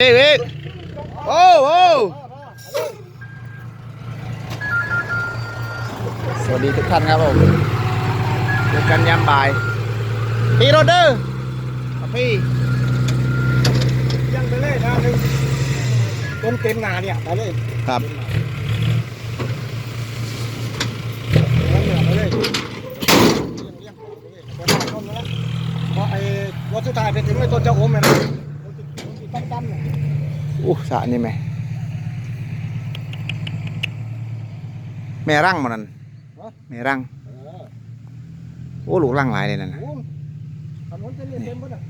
เอกเอกโอ้โอ้สวัสดีทุกท่านครับผมเจอกันยามบ่ายพี่โรเดอร์ครับพี่ยังไปเลยนะหนึ่งเต็มเต็มหนาเนี่ยไปเลยครับแล้วเหนือไปเลยเลี้ยงๆไปเลยไปบ้านต้นแล้วเพราะไอ้รถสุดท้ายไปถึงไอ้ต้นเจ้าโอมเนี่ยนะมันติดมันติดตั้มๆเนี่ย อู้สระนี่ไหมแม่รังมันนั่นแม่รังเออโอ้ลูกรังหลายเลยนั่นน่ะโอ้ถนนจะเรียนเต็มหมดอะ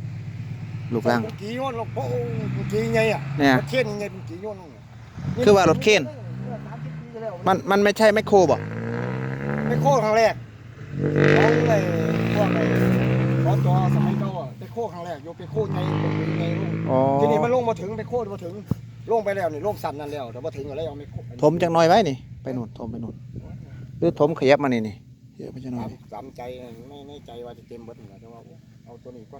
ลูกรังกี่โยนหรอกเพราะกี่ไงอะเนี่ยรถเข็นไงเป็นกี่โยนเนี่ยคือว่ารถเข็นสามสิบปีแล้วมันมันไม่ใช่แมคโครบ่ไปโค้งครั้งแรกของไอ้พวกไอ้ขอจอสมัยเก่าอะไปโค้งครั้งแรกโยกไปโค้งไงไงลงอ๋อทีนี้มันลงมาถึงไปโค้งมาถึงลงไปแล้วนี่ลงสันนั่นแล้วแต่ว่าถึงแล้วยังไม่โค้งถมจังน้อยไว้นี่ ไปนู่นถมไปนู่นหรือถมขยับมานี่นี่เยอะไปจังน้อยจำใจไม่ไม่ใจว่าจะเต็มเบิดนี่แหละแต่ว่าเอาตัวนี้ก็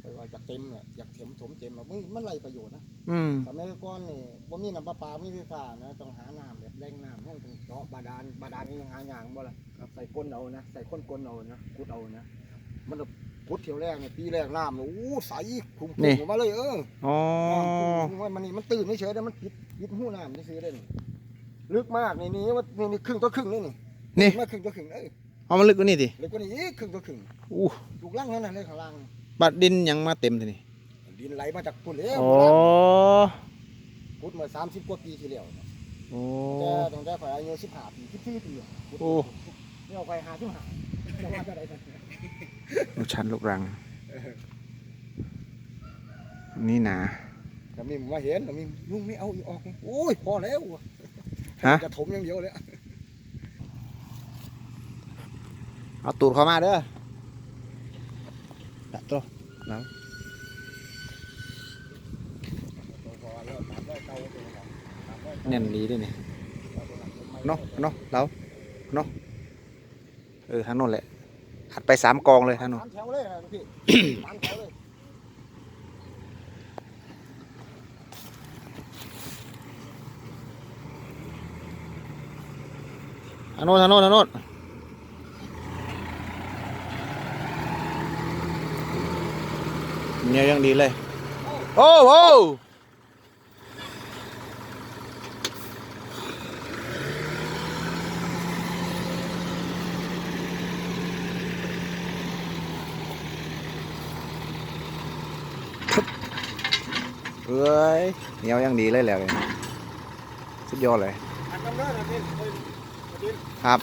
ไปว่าจะเต็มเนี่ยอยากเต็มถมเต็มอะมันมันไรประโยชน์นะอืมสมัยก่อนนี่บ่มีน้ำประปาไม่มีไฟฟ้านะต้องหาน้ำแบบแรงน้ำต้องเจาะบาดาลบาดาลนี่ยังหาอย่างบ่ล่ะใส่ก้นเอานะใส่ก้นก้นเอานะกุดเอานะมันจะ พุดเที่ยวแรกเนี่ยปีแรกน้ำเนี่ยโอ้ใสคุ้มๆออกมาเลยเอออ๋อมันมันนี่มันตื่นเฉยๆแต่มันปิดปิดหูน้ำเฉยๆเลยนี่ลึกมากนี่นี่ว่านี่นี่ครึ่งต่อครึ่งเลยนี่นี่ มาครึ่งต่อครึ่งเอ้ยเอามาลึกกว่านี่ดิลึกกว่านี้อีกครึ่งต่อครึ่งอู้ลูกล่างนั่นน่ะเลยข้างล่างบัดดินยังมาเต็มทีนี่ดินไหลมาจากพุ่นแล้วอ๋อพุดมาสามสิบกว่าปีที่แล้วเนี่ยโอ้แต่ตั้งแต่ข่อยอายุสิบห้าปีสิบสี่ปีอะพุด โอ้เนี่ยข่อยหาสิบห้าจะว่าจะได้กัน ลูกชันลูกรัง นี่หนาแต่มีมาเห็นแต่มีลุงไม่เอาอีกออกนี่โอ้ยพอแล้วฮะจะถมอย่างเดียวเลยเอาตูดเข้ามาเด้อตัดตัวแล้วเน่นดีด้วยนี่เนาะเนาะเราเนาะเออทางโน้นแหละ หัดไปสามกองเลยทางโน้นสามแถวเลยนะลูกพี่ สามแถวเลยทางโน้นทางโน้นทางโน้นเนี่ยยังดีเลย โอ้โห เอ้ยเหนียวยังดีเลยแหล้วเลยสุดยอดเลยครับ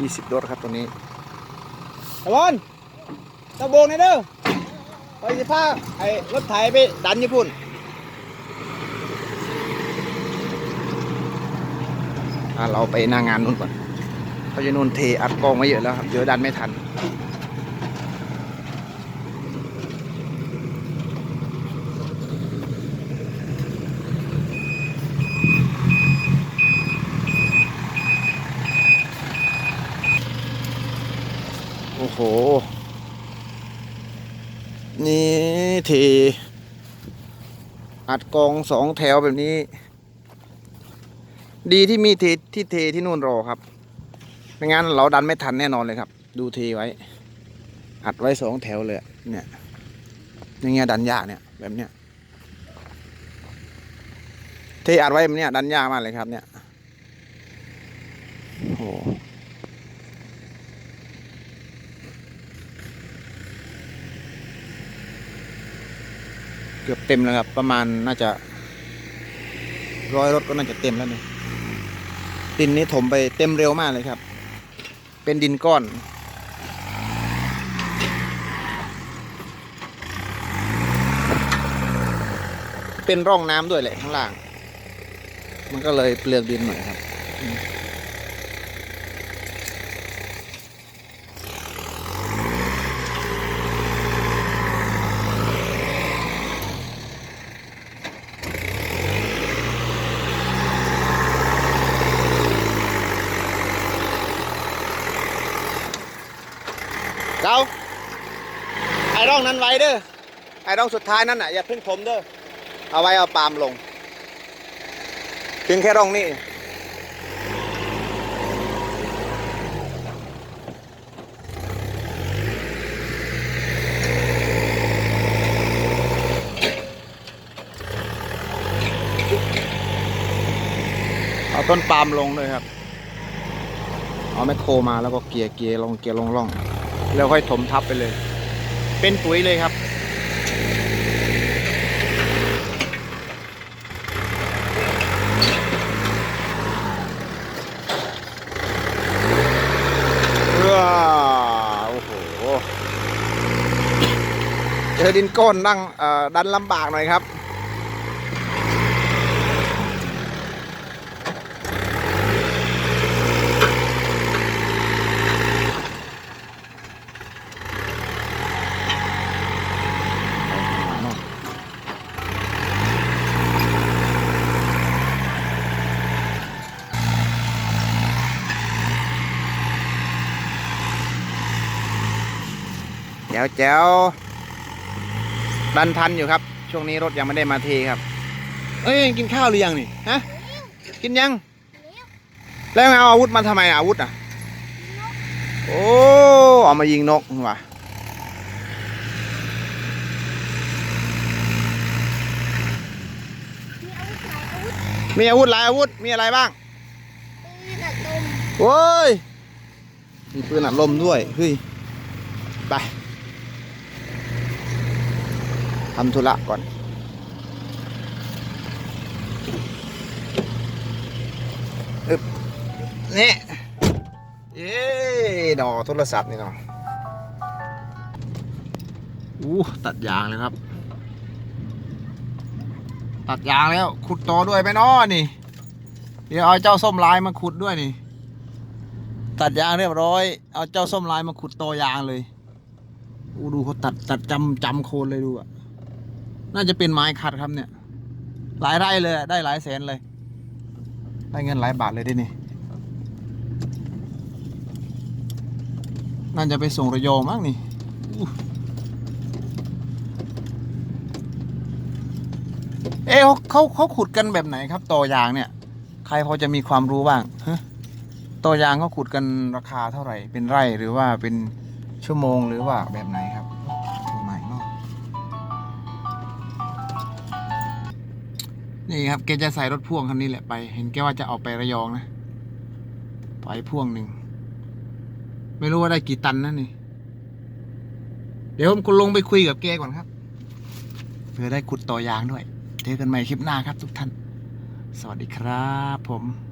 ยี่สิบรถครับตัวนี้ตะบอนตะโบงนี่เด้อไปสิพาไอ้รถไถไปดันญี่ปุ่นอะ เราไปหน้างานนู่นก่อนเขาจะนู่นเทอัดกองไว้เยอะแล้วครับเดี๋ยวดันไม่ทันโอ้โห นี่เทอัดกองสองแถวแบบนี้ ดีที่มีเทที่เทที่นู่นรอครับไม่งั้นเราดันไม่ทันแน่นอนเลยครับ ดูเทไว้ อัดไว้สองแถวเลยเนี่ยอย่างเงี้ยดันยากเนี่ย แบบเนี้ยเทอัดไว้แบบเนี้ยดันยากมากเลยครับ เนี่ยโอ้เกือบเต็มแล้วครับ ประมาณน่าจะร้อยรถก็น่าจะเต็มแล้วเนี่ย ดินนี้ถมไปเต็มเร็วมากเลยครับ เป็นดินก้อน เป็นร่องน้ำด้วยแหละข้างล่าง มันก็เลยเปลือกดินหน่อยครับ ไอ้ ร่องนั้นไว้เด้อไอ้ร่องสุดท้ายนั่นน่ะอย่าเพิ่งถมเด้อเอาไว้เอาปาล์มลงเพียงแค่ร่องนี้เอาต้นปาล์มลงเลยครับ เอาแมคโครมาแล้วก็เกียร์เกียร์ลงเกียร์ลงร่อง แล้วค่อยถมทับไปเลย เป็นปุ๋ยเลยครับ ว้าโอ้โห เจอดินก้นนั่งดันลำบากหน่อยครับ จ๋วแจ๋วดันทันอยู่ครับ ช่วงนี้รถยังไม่ได้มาเทครับ เอ้ยกินข้าวหรือยังนี่ฮะกินยัง แล้วเอาอาวุธมาทำไมอาวุธอะโอ้เอามายิงนกว่ะมีอาวุธหลายอาวุธมีอาวุธหลายอาวุธมีอะไรบ้างปืนอัดลมโอ้ยมีปืนอัดลมด้วยเฮ้ยไป ทำธุระก่อน อึบนี่ เย้ดอโทรศัพท์นี่เนาะอู้ตัดยางเลยครับ ตัดยางแล้ว ขุดต่อด้วยไหมเนาะนี่ เดี๋ยวเอาเจ้าส้มลายมาขุดด้วยนี่ ตัดยางเรียบร้อย เอาเจ้าส้มลายมาขุดตอยางเลยอู้ดูเขาตัดตัดจำจำโคนเลยดูอะ น่าจะเป็นไม้ขัดครับเนี่ย หลายไร่เลยได้หลายแสนเลย ได้เงินหลายบาทเลยดินี่ น่าจะไปส่งระยองมั้งนี่เอ๊ะเขาเขาเขาขุดกันแบบไหนครับต่อยางเนี่ย ใครพอจะมีความรู้บ้างฮะตัวยางเขาขุดกันราคาเท่าไหร่ เป็นไร่หรือว่าเป็นชั่วโมงหรือว่าแบบไหนครับ นี่ครับแกจะใส่รถพ่วงคันนี้แหละไป เห็นแกว่าจะออกไประยองนะไปพ่วงหนึ่ง ไม่รู้ว่าได้กี่ตันนะนี่ เดี๋ยวผมก็ลงไปคุยกับแกก่อนครับเพื่อได้ขุดต่อยางด้วย เจอกันใหม่คลิปหน้าครับทุกท่าน สวัสดีครับผม